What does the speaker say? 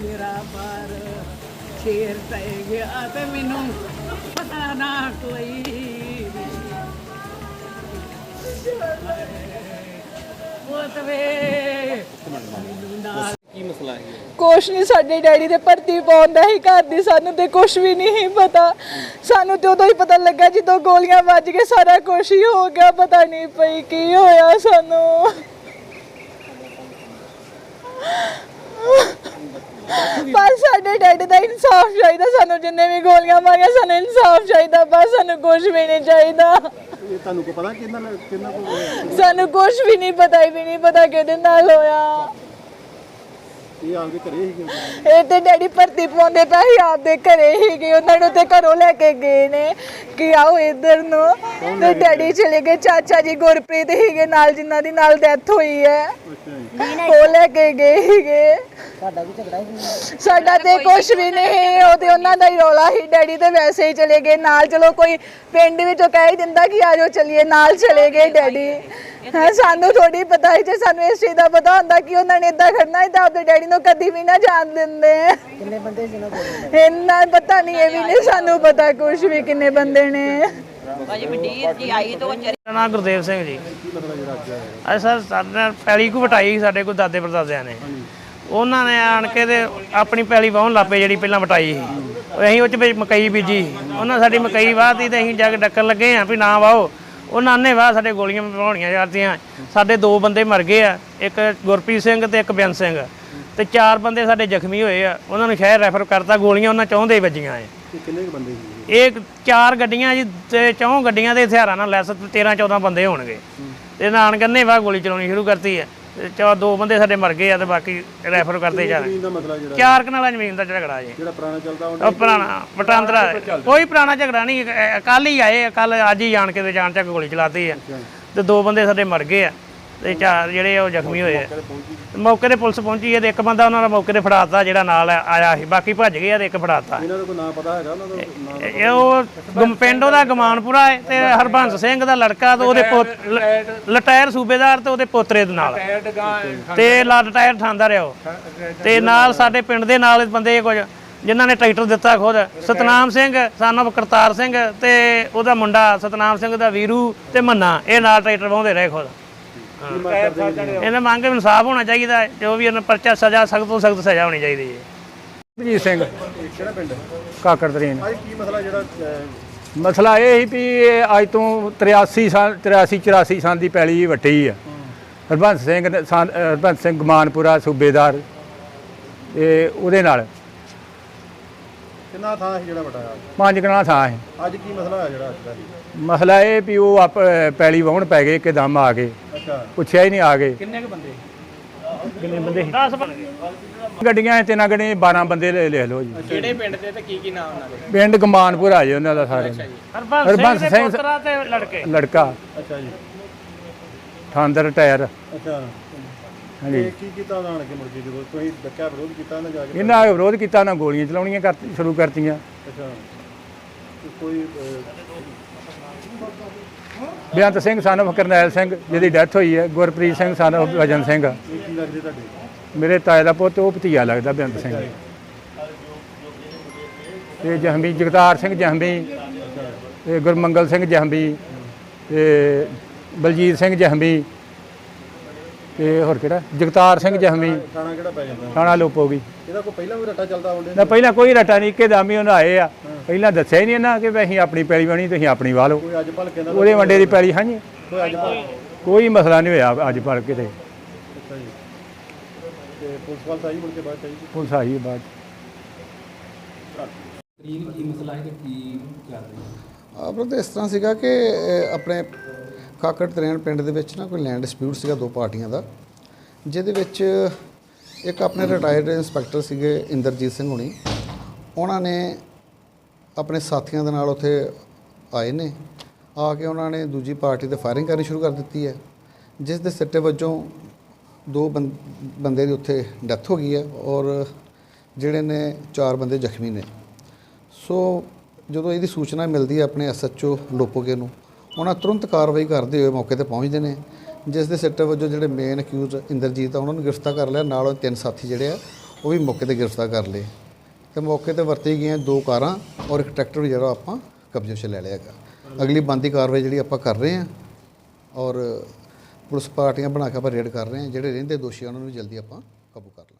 ਮੇਰਾ ਬਾਰ ਸ਼ੇਰ ਪੈ ਗਿਆ ਤੇ ਮੈਨੂੰ ਪਤਾ ਨਾ ਕੋਈ ਉਹ ਤਵੇ ਨਾਲ ਕੀ ਮਸਲਾ ਹੈ? ਕੁਛ ਨਹੀਂ ਸਾਡੇ ਡੈਡੀ ਦੇ ਭਰਤੀ ਪਾਉਂਦਾ ਹੀ ਘਰ ਦੀ ਸਾਨੂੰ ਤੇ ਕੁਛ ਵੀ ਨਹੀਂ ਪਤਾ। ਸਾਨੂੰ ਤੇ ਉਦੋਂ ਹੀ ਪਤਾ ਲੱਗਾ ਜਦੋਂ ਗੋਲੀਆਂ ਵੱਜ ਕੇ ਸਾਰਾ ਕੁਛ ਹੀ ਹੋ ਗਿਆ ਪਤਾ ਨਹੀਂ ਪਈ ਕੀ ਹੋਇਆ ਸਾਨੂੰ ਬਸ ਸਾਡੇ ਡੈਡੀ ਦਾ ਇਨਸਾਫ ਚਾਹੀਦਾ ਸਾਨੂੰ ਜਿੰਨੇ ਵੀ ਗੋਲੀਆਂ ਮਾਰੀਆਂ ਸਾਨੂੰ ਇਨਸਾਫ ਚਾਹੀਦਾ ਬਸ ਸਾਨੂੰ ਕੁਛ ਵੀ ਨਹੀਂ ਚਾਹੀਦਾ। ਇਹ ਤੁਹਾਨੂੰ ਕੋ ਪਤਾ ਕਿੰਨਾ ਕਿੰਨਾ ਕੋ ਸਾਨੂੰ ਕੁਛ ਵੀ ਨਹੀਂ ਪਤਾ ਹੀ ਵੀ ਨਹੀਂ ਪਤਾ ਕਿਹਦੇ ਨਾਲ ਹੋਇਆ। ਇਹ ਆ ਕੇ ਘਰੇ ਹੀ ਇਹ ਤੇ ਡੈਡੀ ਭਰਤੀ ਪਾਉਂਦੇ ਪਏ ਸੀ ਆਪਦੇ ਘਰੇ ਹੀ ਗਏ ਉਹਨਾਂ ਨੂੰ ਤੇ ਘਰੋਂ ਲੈ ਕੇ ਗਏ ਨੇ ਕਿ ਆਓ ਇੱਧਰ ਨੂੰ। ਤੇ ਡੈਡੀ ਚਲੇ ਗਏ ਚਾਚਾ ਜੀ ਗੁਰਪ੍ਰੀਤ ਹੀਗੇ ਨਾਲ ਜਿਨ੍ਹਾਂ ਦੀ ਨਾਲ ਡੈਥ ਹੋਈ ਹੈ। ਉਹ ਲੈ ਕੇ ਗਏ ਹੀਗੇ ਸਾਡਾ ਤੇ ਕੁਝ ਵੀ ਨਹੀਂ ਉਹ ਤੇ ਉਹਨਾਂ ਦਾ ਹੀ ਰੌਲਾ ਹੀ ਡੈਡੀ ਤੇ ਵੈਸੇ ਹੀ ਚਲੇ ਗਏ। ਨਾਲ ਚਲੋ ਕੋਈ ਪਿੰਡ ਵਿੱਚੋਂ ਕਹਿ ਹੀ ਦਿੰਦਾ ਕਿ ਆਜੋ ਚਲੀਏ। ਨਾਲ ਚਲੇ ਗਏ ਡੈਡੀ। ਹੈ ਸਾਨੂੰ ਥੋੜੀ ਪਤਾ ਹੈ ਜੇ ਸਾਨੂੰ ਇਸ ਚੀਜ਼ ਦਾ ਪਤਾ ਹੁੰਦਾ ਕਿ ਉਹਨਾਂ ਨੇ ਇਦਾਂ ਕਰਨਾ ਹੈ ਤਾਂ ਆਪਣੇ ਡੈਡੀ ਨੂੰ ਕਦੀ ਵੀ ਨਾ ਜਾਣ ਦਿੰਦੇ। ਕਿੰਨੇ ਬੰਦੇ ਸੀ ਨਾ ਇੰਨਾ ਪਤਾ ਨਹੀਂ ਇਹ ਵੀ ਨਹੀਂ ਸਾਨੂੰ ਪਤਾ ਕੁਝ ਵੀ ਕਿੰਨੇ ਬੰਦੇ ਨੇ। ਮੇਰਾ ਨਾਮ ਗੁਰਦੇਵ ਸਿੰਘ ਜੀ। ਅੱਜ ਸਰ ਸਾਡੇ ਨਾਲ ਪੈਲੀ ਕੋ ਵਟਾਈ ਸੀ ਸਾਡੇ ਕੋਲ ਦਾਦੇ ਪੜਦਾਦਿਆਂ ਨੇ। ਉਹਨਾਂ ਨੇ ਆਣ ਕੇ ਤੇ ਆਪਣੀ ਪੈਲੀ ਵਾਹਣ ਲੱਪੇ ਜਿਹੜੀ ਪਹਿਲਾਂ ਵਟਾਈ ਸੀ। ਅਸੀਂ ਉਹ ਚ ਵਿੱਚ ਮਕਈ ਬੀਜੀ। ਉਹਨਾਂ ਸਾਡੀ ਮਕਈ ਵਾਹਤੀ ਤੇ ਅਸੀਂ ਜਾ ਕੇ ਡੱਕਣ ਲੱਗੇ ਆ ਵੀ ਨਾ ਵਾਹੋ। ਉਹਨਾਂ ਨੇ ਵਾਹ ਸਾਡੇ ਗੋਲੀਆਂ ਬਣਾਉਣੀਆਂ ਜਾਂਦੀਆਂ ਸਾਡੇ ਦੋ ਬੰਦੇ ਮਰ ਗਏ ਆ ਇੱਕ ਗੁਰਪ੍ਰੀਤ ਸਿੰਘ ਤੇ ਇੱਕ ਬਿਆਨ ਸਿੰਘ। ਤੇ ਚਾਰ ਬੰਦੇ ਸਾਡੇ ਜ਼ਖਮੀ ਹੋਏ ਆ। ਉਹਨਾਂ ਨੂੰ ਸ਼ਹਿਰ ਰੈਫਰ ਕਰਤਾ ਗੋਲੀਆਂ ਉਹਨਾਂ ਚਾਹੁੰਦੇ ਹੀ ਵੱਜੀਆਂ ਐ। ਕਿੰਨੇ ਕੁ ਬੰਦੇ ਸੀ ਇਹ ਚਾਰ ਗੱਡੀਆਂ ਜੀ ਤੇ ਚੌਂ ਗੱਡੀਆਂ ਦੇ ਹਥਿਆਰਾਂ ਨਾਲ ਲੈਸ 13 14 ਬੰਦੇ ਹੋਣਗੇ। ਤੇ ਨਾਨ ਕੰਨੇ ਵਾ ਗੋਲੀ ਚਲਾਉਣੀ ਸ਼ੁਰੂ ਕਰਤੀ ਹੈ ਤੇ ਚਾ ਦੋ ਬੰਦੇ ਸਾਡੇ ਮਰ ਗਏ ਆ ਤੇ ਬਾਕੀ ਰੈਫਰ ਕਰਦੇ ਜਾ ਰਹੇ। ਜ਼ਮੀਨ ਦਾ ਮਸਲਾ ਜਿਹੜਾ? ਚਾਰ ਕਨਾਲਾਂ ਜ਼ਮੀਨ ਦਾ ਝਗੜਾ ਜੀ। ਜਿਹੜਾ ਪੁਰਾਣਾ ਚੱਲਦਾ ਹੁੰਦਾ ਉਹ ਪੁਰਾਣਾ ਵਟਾਂਦਰਾ ਕੋਈ ਪੁਰਾਣਾ ਝਗੜਾ ਨਹੀਂ ਕੱਲ ਹੀ ਆਏ ਕੱਲ ਅੱਜ ਹੀ ਜਾਣ ਕੇ ਤੇ ਜਾਣ ਚੱਕ ਗੋਲੀ ਚਲਾਤੀ ਆ। ਤੇ ਦੋ ਬੰਦੇ ਸਾਡੇ ਮਰ ਗਏ ਆ। ਤੇ ਚਾਰ ਜਿਹੜੇ ਉਹ ਜ਼ਖਮੀ ਹੋਏ ਆ। ਮੌਕੇ ਤੇ ਪੁਲਿਸ ਪਹੁੰਚੀ ਹੈ ਤੇ ਇੱਕ ਬੰਦਾ ਉਹਨਾਂ ਦਾ ਮੌਕੇ ਤੇ ਫੜਾਤਾ ਜਿਹੜਾ ਨਾਲ ਆਇਆ ਸੀ। ਬਾਕੀ ਭੱਜ ਗਏ ਆ ਤੇ ਇੱਕ ਫੜਾਤਾ। ਇਹਨਾਂ ਦਾ ਕੋਈ ਨਾਂ ਪਤਾ ਹੈਗਾ ਉਹਨਾਂ ਦਾ? ਇਹ ਉਹ ਗਮ- ਪਿੰਡ ਉਹਦਾ ਗਮਾਨਪੁਰਾ ਹੈ ਤੇ ਹਰਬੰਸ ਸਿੰਘ ਦਾ ਲੜਕਾ ਤੇ ਉਹਦੇ ਲਟਾਇਰ ਸੂਬੇਦਾਰ ਤੇ ਉਹਦੇ ਪੋਤਰੇ ਦੇ ਨਾਲ। ਤੇ ਲਾ ਲਟਾਇਰ ਠਾਂਦਾ ਰਿਹਾ ਉਹ। ਤੇ ਨਾਲ ਸਾਡੇ ਪਿੰਡ ਦੇ ਨਾਲ ਬੰਦੇ ਕੁਝ ਜਿਨ੍ਹਾਂ ਨੇ ਟਰੈਕਟਰ ਦਿੱਤਾ ਖੁਦ। ਸਤਨਾਮ ਸਿੰਘ ਸਾਨਵ ਕਰਤਾਰ ਸਿੰਘ ਤੇ ਉਹਦਾ ਮੁੰਡਾ ਸਤਨਾਮ ਸਿੰਘ ਦਾ ਵੀਰੂ ਤੇ ਮੰਨਾ। ਇਹ ਨਾਲ ਟਰੈਕਟਰ ਵਾਹੁੰਦੇ ਰਹੇ ਖੁਦ। ਇਹਨਾਂ ਮੰਗ ਇਨਸਾਫ ਹੋਣਾ ਚਾਹੀਦਾ ਹੈ, ਜੋ ਵੀ ਇਹਨਾਂ ਪਰਚਾ ਸਜ਼ਾ ਸਖਤ ਤੋਂ ਸਖਤ ਸਜ਼ਾ ਹੋਣੀ ਚਾਹੀਦੀ ਹੈ। ਜੀ ਸਿੰਘ। ਕਿਹੜਾ ਪਿੰਡ? ਕਾਕੜ ਤਰੀਨ। ਅੱਜ ਕੀ ਮਸਲਾ ਜਿਹੜਾ ਮਸਲਾ ਇਹ ਸੀ ਵੀ ਇਹ ਅੱਜ ਤੋਂ 83 ਸਾਲ 83 84 ਸਾਲ ਦੀ ਪੈਲੀ ਵੱਟੀ ਆ। ਹਰਬੰਸ ਸਿੰਘ ਹਰਬੰਸ ਸਿੰਘ ਗਮਾਨਪੁਰਾ ਸੂਬੇਦਾਰ। ਤੇ ਉਹਦੇ ਨਾਲ ਕਿੰਨਾ ਥਾਂ ਸੀ ਜਿਹੜਾ ਵਟਾਇਆ ਪੰਜ ਕਣਾ ਥਾਂ ਹੈ ਅੱਜ ਕੀ ਮਸਲਾ ਹੋਇਆ ਜਿਹੜਾ ਅੱਜ ਦਾ ਜੀ? ਮਸਲਾ ਇਹ ਵੀ ਉਹ ਆਪ ਪੈਲੀ ਵਾਹੁਣ ਪੈ ਗਏ ਇੱਕਦਮ ਆ ਗਏ। ਅੱਛਾ। ਪੁੱਛਿਆ ਹੀ ਨਹੀਂ ਆ ਗਏ। ਕਿੰਨੇ ਕੁ ਬੰਦੇ? ਕਿੰਨੇ ਬੰਦੇ 10 ਬੰਦੇ। ਗੱਡੀਆਂ ਤਿੰਨਾਂ ਗੱਡੀਆਂ 12 ਬੰਦੇ ਲੈ ਲਿਖ ਲਓ ਜੀ। ਕਿਹੜੇ ਪਿੰਡ ਦੇ ਤੇ ਕੀ ਕੀ ਨਾਮ ਉਹਨਾਂ ਦੇ? ਪਿੰਡ ਗਮਾਨਪੁਰਾ ਜੇ ਉਹਨਾਂ ਦਾ ਸਾਰੇ। ਹਰਬੰਸ ਸਿੰਘ ਦੇ ਸਿੰਘ- ਪੁੱਤਰਾ ਤੇ ਲੜਕੇ। ਲੜਕਾ। ਅੱਛਾ ਜੀ। ਠਾਂਦਰ ਟਾਇਰ। ਅੱਛਾ। ਹਾਂਜੀ। ਤੇ ਕੀ ਕੀਤਾ ਉਹਨਾਂ ਨੇ ਕਿ ਮੁੜ ਕੇ ਜਦੋਂ ਤੁਸੀਂ ਡੱਕਿਆ ਵਿਰੋਧ ਕੀਤਾ ਜਾ ਕੇ? ਇਹਨਾਂ ਨੇ ਵਿਰੋਧ ਕੀਤਾ ਨਾ ਗੋਲੀਆਂ ਚਲਾਉਣੀਆਂ ਕਰ ਸ਼ੁਰੂ ਕਰਤੀਆਂ। ਅੱਛਾ। ਤੇ ਕੋਈ ਅਹ, ਬੇਅੰਤ ਸਿੰਘ son of ਕਰਨੈਲ ਸਿੰਘ ਜਿਹਦੀ ਡੈਥ ਹੋਈ ਹੈ ਗੁਰਪ੍ਰੀਤ ਸਿੰਘ son of ਵਜਨ ਸਿੰਘ। ਇਹ ਕੀ ਲੱਗਦੇ ਤੁਹਾਡੇ? ਮੇਰੇ ਤਾਏ ਦਾ ਪੁੱਤ ਉਹ ਭਤੀਆ ਲੱਗਦਾ ਬੇਅੰਤ ਸਿੰਘ। ਤੇ ਜਹਮੀ ਜਗਤਾਰ ਸਿੰਘ ਜਹਮੀ ਤੇ ਗੁਰਮੰਗਲ ਸਿੰਘ ਜਹਮੀ ਤੇ ਬਲਜੀਤ ਸਿੰਘ ਜਹਮੀ ਤੇ ਹੋਰ ਕਿਹੜਾ? ਜਗਤਾਰ ਸਿੰਘ ਜਹਮੀ ਥਾਣਾ ਕਿਹੜਾ ਪੈ ਜਾਂਦਾ? ਥਾਣਾ ਲੋਪੋਗੀ ਇਹਦਾ ਕੋਈ ਪਹਿਲਾਂ ਵੀ ਰੱਟਾ ਚੱਲਦਾ ਹੁੰਦੇ ਨਾ ਪਹਿਲਾਂ ਕੋਈ ਰਟਾ ਨਹੀਂ ਇੱਕੇ ਦਾਮੀ ਉਹਨਾਂ ਆਏ ਆ। ਪਹਿਲਾਂ ਦੱਸਿਆ ਹੀ ਨਹੀਂ ਇਹਨਾਂ ਕਿ ਅਸੀਂ ਆਪਣੀ ਪੈਲੀ ਬਣੀ ਤੁਸੀਂ ਆਪਣੀ ਵਾਹ ਲਓ। ਕੋਈ ਅੱਜ ਭਲ ਕੇ ਨਾ ਉਹਦੇ ਵੰਡੇ ਦੀ ਪੈਲੀ ਹਾਂਜੀ। ਕੋਈ ਅੱਜ ਭਲ ਕੋਈ ਮਸਲਾ ਨਹੀਂ ਹੋਇਆ ਅੱਜ ਪਰ ਕਿਤੇ ਅੱਛਾ ਜੀ। ਤੇ ਪੁਲਿਸ ਵਾਲ ਤਾਂ ਆਈ ਮੁੜ ਕੇ ਬਾਅਦ ਆਈ? ਆਈ ਹੈ ਬਾਅਦ 'ਚ। ਆਪਣਾ ਤਾਂ ਇਸ ਤਰ੍ਹਾਂ ਸੀਗਾ ਕਿ ਆਪਣੇ ਕਾਕੜ ਤਰੇਣ ਪਿੰਡ ਦੇ ਵਿੱਚ ਨਾ ਕੋਈ ਲੈਂਡ ਡਿਸਪਿਊਟ ਸੀਗਾ ਦੋ ਪਾਰਟੀਆਂ ਦਾ, ਜਿਹਦੇ ਵਿੱਚ ਇੱਕ ਆਪਣੇ ਰਿਟਾਇਰਡ ਇੰਸਪੈਕਟਰ ਸੀਗੇ ਇੰਦਰਜੀਤ ਸਿੰਘ ਹੁਣੀ। ਉਹਨਾਂ ਨੇ ਆਪਣੇ ਸਾਥੀਆਂ ਦੇ ਨਾਲ ਉੱਥੇ ਆਏ ਨੇ, ਆ ਕੇ ਉਹਨਾਂ ਨੇ ਦੂਜੀ ਪਾਰਟੀ ਤੇ ਫਾਇਰਿੰਗ ਕਰਨੀ ਸ਼ੁਰੂ ਕਰ ਦਿੱਤੀ ਹੈ, ਜਿਸ ਦੇ ਸਿੱਟੇ ਵਜੋਂ ਦੋ ਬੰ- ਬੰਦੇ ਦੀ ਉੱਥੇ ਡੈਥ ਹੋ ਗਈ ਹੈ ਔਰ ਜਿਹੜੇ ਨੇ ਚਾਰ ਬੰਦੇ ਜ਼ਖਮੀ ਨੇ। ਸੋ ਜਦੋਂ ਇਹਦੀ ਸੂਚਨਾ ਮਿਲਦੀ ਹੈ ਆਪਣੇ ਐਸਐਚਓ ਲੋਪੋਗੇ ਨੂੰ ਉਹਨਾਂ ਤੁਰੰਤ ਕਾਰਵਾਈ ਕਰਦੇ ਹੋਏ ਮੌਕੇ ਤੇ ਪਹੁੰਚਦੇ ਨੇ, ਜਿਸ ਦੇ ਸਿੱਟੇ ਵਜੋਂ ਜਿਹੜੇ ਮੇਨ ਅਕਿਊਜ਼ ਇੰਦਰਜੀਤ ਆ, ਉਹਨਾਂ ਨੂੰ ਗ੍ਰਿਫਤਾਰ ਕਰ ਲਿਆ, ਨਾਲ ਉਹ ਤਿੰਨ ਸਾਥੀ ਜਿਹੜੇ ਆ, ਉਹ ਵੀ ਮੌਕੇ ਤੇ ਗ੍ਰਿਫਤਾਰ ਕਰ ਲਏ। ਤੇ ਮੌਕੇ ਤੇ ਵਰਤੀ ਗਈਆਂ ਦੋ ਕਾਰਾਂ ਔਰ ਇੱਕ ਟਰੈਕਟਰ ਵੀ ਜਿਹੜਾ ਆਪਾਂ ਕਬਜ਼ੇ 'ਚ ਲੈ ਲਿਆ ਹੈਗਾ। ਅਗਲੀ ਬੰਦੀ ਕਾਰਵਾਈ ਜਿਹੜੀ ਆਪਾਂ ਕਰ ਰਹੇ ਹਾਂ ਔਰ ਪੁਲਿਸ ਪਾਰਟੀਆਂ ਬਣਾ ਕੇ ਆਪਾਂ ਰੇਡ ਕਰ ਰਹੇ ਹਾਂ, ਜਿਹੜੇ ਰਹਿੰਦੇ ਦੋਸ਼ੀ ਆ, ਉਹਨਾਂ ਨੂੰ ਵੀ ਜਲਦੀ ਆਪਾਂ ਕਾਬੂ ਕਰ ਲਾਂਗੇ।